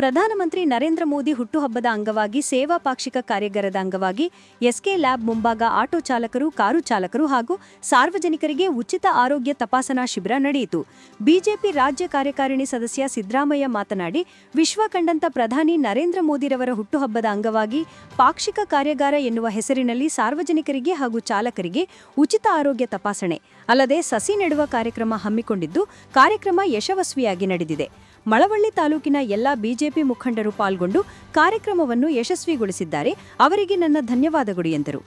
ಪ್ರಧಾನಮಂತ್ರಿ ನರೇಂದ್ರ ಮೋದಿ ಹುಟ್ಟುಹಬ್ಬದ ಅಂಗವಾಗಿ ಸೇವಾ ಪಾಕ್ಷಿಕ ಕಾರ್ಯಾಗಾರದ ಅಂಗವಾಗಿ ಎಸ್ಕೆ ಲ್ಯಾಬ್ ಮುಂಭಾಗ ಆಟೋ ಚಾಲಕರು, ಕಾರು ಚಾಲಕರು ಹಾಗೂ ಸಾರ್ವಜನಿಕರಿಗೆ ಉಚಿತ ಆರೋಗ್ಯ ತಪಾಸಣಾ ಶಿಬಿರ ನಡೆಯಿತು. ಬಿಜೆಪಿ ರಾಜ್ಯ ಕಾರ್ಯಕಾರಿಣಿ ಸದಸ್ಯ ಸಿದ್ದರಾಮಯ್ಯ ಮಾತನಾಡಿ ವಿಶ್ವ ಕಂಡಂತ ಪ್ರಧಾನಿ ನರೇಂದ್ರ ಮೋದಿರವರ ಹುಟ್ಟುಹಬ್ಬದ ಅಂಗವಾಗಿ ಪಾಕ್ಷಿಕ ಕಾರ್ಯಾಗಾರ ಎನ್ನುವ ಹೆಸರಿನಲ್ಲಿ ಸಾರ್ವಜನಿಕರಿಗೆ ಹಾಗೂ ಚಾಲಕರಿಗೆ ಉಚಿತ ಆರೋಗ್ಯ ತಪಾಸಣೆ, ಅಲ್ಲದೆ ಸಸಿ ನೆಡುವ ಕಾರ್ಯಕ್ರಮ ಹಮ್ಮಿಕೊಂಡಿದ್ದು, ಕಾರ್ಯಕ್ರಮ ಯಶಸ್ವಿಯಾಗಿ ನಡೆದಿದೆ. ಮಳವಳ್ಳಿ ತಾಲೂಕಿನ ಎಲ್ಲ ಬಿಜೆಪಿ ಮುಖಂಡರು ಪಾಲ್ಗೊಂಡು ಕಾರ್ಯಕ್ರಮವನ್ನು ಯಶಸ್ವಿಗೊಳಿಸಿದ್ದಾರೆ. ಅವರಿಗೆ ನನ್ನ ಧನ್ಯವಾದಗಳು ಎಂದರು.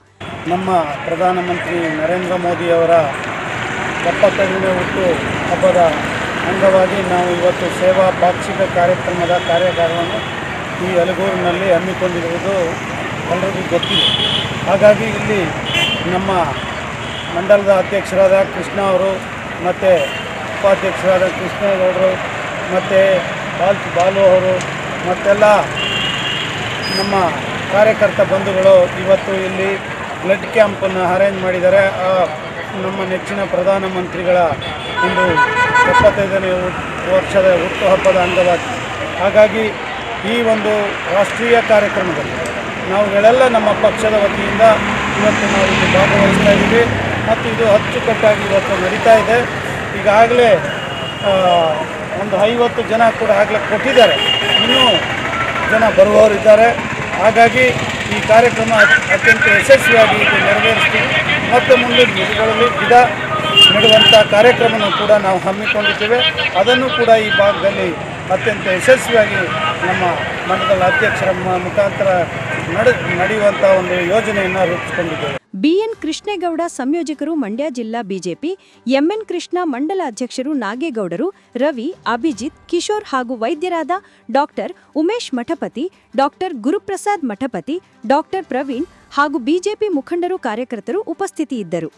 ನಮ್ಮ ಪ್ರಧಾನಮಂತ್ರಿ ನರೇಂದ್ರ ಮೋದಿಯವರ ಎಪ್ಪತ್ತೈದನೇ ಹುಟ್ಟು ಹಬ್ಬದ ಅಂಗವಾಗಿ ನಾವು ಇವತ್ತು ಸೇವಾ ಪಾಕ್ಷಿಕ ಕಾರ್ಯಕ್ರಮದ ಕಾರ್ಯಾಗಾರವನ್ನು ಈ ಅಲಗೂರಿನಲ್ಲಿ ಹಮ್ಮಿಕೊಂಡಿರುವುದು ಎಲ್ಲರಿಗೂ ಗೊತ್ತಿದೆ. ಹಾಗಾಗಿ ಇಲ್ಲಿ ನಮ್ಮ ಮಂಡಲದ ಅಧ್ಯಕ್ಷರಾದ ಕೃಷ್ಣ ಅವರು ಮತ್ತು ಉಪಾಧ್ಯಕ್ಷರಾದ ಕೃಷ್ಣೇಗೌಡರು ಮತ್ತು ಬಾಲ್ ಬಾಲು ಅವರು, ಮತ್ತೆಲ್ಲ ನಮ್ಮ ಕಾರ್ಯಕರ್ತ ಬಂಧುಗಳು ಇವತ್ತು ಇಲ್ಲಿ ಬ್ಲಡ್ ಕ್ಯಾಂಪನ್ನು ಅರೇಂಜ್ ಮಾಡಿದ್ದಾರೆ. ನಮ್ಮ ನೆಚ್ಚಿನ ಪ್ರಧಾನಮಂತ್ರಿಗಳ ಒಂದು ಎಪ್ಪತ್ತೈದನೇ ವರ್ಷದ ಹುಟ್ಟುಹಬ್ಬದ ಅಂಗವಾಗಿ. ಹಾಗಾಗಿ ಈ ಒಂದು ರಾಷ್ಟ್ರೀಯ ಕಾರ್ಯಕ್ರಮದಲ್ಲಿ ನಾವುಗಳೆಲ್ಲ ನಮ್ಮ ಪಕ್ಷದ ವತಿಯಿಂದ ಇವತ್ತು ನಾವು ಇಲ್ಲಿ ಭಾಗವಹಿಸ್ತಾ ಇದ್ದೀವಿ. ಮತ್ತು ಇದು ಅಚ್ಚುಕಟ್ಟಾಗಿ ಇವತ್ತು ನಡೀತಾ ಇದೆ. ಈಗಾಗಲೇ ಒಂದು ಐವತ್ತು ಜನ ಕೂಡ ಆಗ್ಲಿಕ್ಕೆ ಕೊಟ್ಟಿದ್ದಾರೆ. ಇನ್ನೂ ಜನ ಬರುವವರಿದ್ದಾರೆ ಹಾಗಾಗಿ ಈ ಕಾರ್ಯಕ್ರಮ ಅತ್ಯಂತ ಯಶಸ್ವಿಯಾಗಿ ಇದು ನೆರವೇರಿಸ್ತೀವಿ. ಮತ್ತು ಮುಂದಿನ ದಿನಗಳಲ್ಲಿ ಗಿಡ ನೆಡುವಂಥ ಕಾರ್ಯಕ್ರಮವನ್ನು ಕೂಡ ನಾವು ಹಮ್ಮಿಕೊಂಡಿದ್ದೇವೆ. ಅದನ್ನು ಕೂಡ ಈ ಭಾಗದಲ್ಲಿ ಅತ್ಯಂತ ಯಶಸ್ವಿಯಾಗಿ ನಮ್ಮ ಮಂಡಲದ ಅಧ್ಯಕ್ಷರ ಮುಖಾಂತರ ನಡೆ ನಡೆಯುವಂಥ ಒಂದು ಯೋಜನೆಯನ್ನು ರೂಪಿಸಿಕೊಂಡಿದ್ದೇವೆ. ಬಿಎನ್ ಕೃಷ್ಣೇಗೌಡ ಸಂಯೋಜಕರು ಮಂಡ್ಯ ಜಿಲ್ಲಾ ಬಿಜೆಪಿ, ಎಂಎನ್ ಕೃಷ್ಣ ಮಂಡಲ ಅಧ್ಯಕ್ಷರು ನಾಗೇಗೌಡರು, ರವಿ, ಅಭಿಜಿತ್, ಕಿಶೋರ್ ಹಾಗೂ ವೈದ್ಯರಾದ doctor Umesh Mathapati, doctor Guruprasad Mathapati, doctor Praveen ಹಾಗೂ ಬಿಜೆಪಿ ಮುಖಂಡರು ಕಾರ್ಯಕರ್ತರು ಉಪಸ್ಥಿತಿ ಇದ್ದರು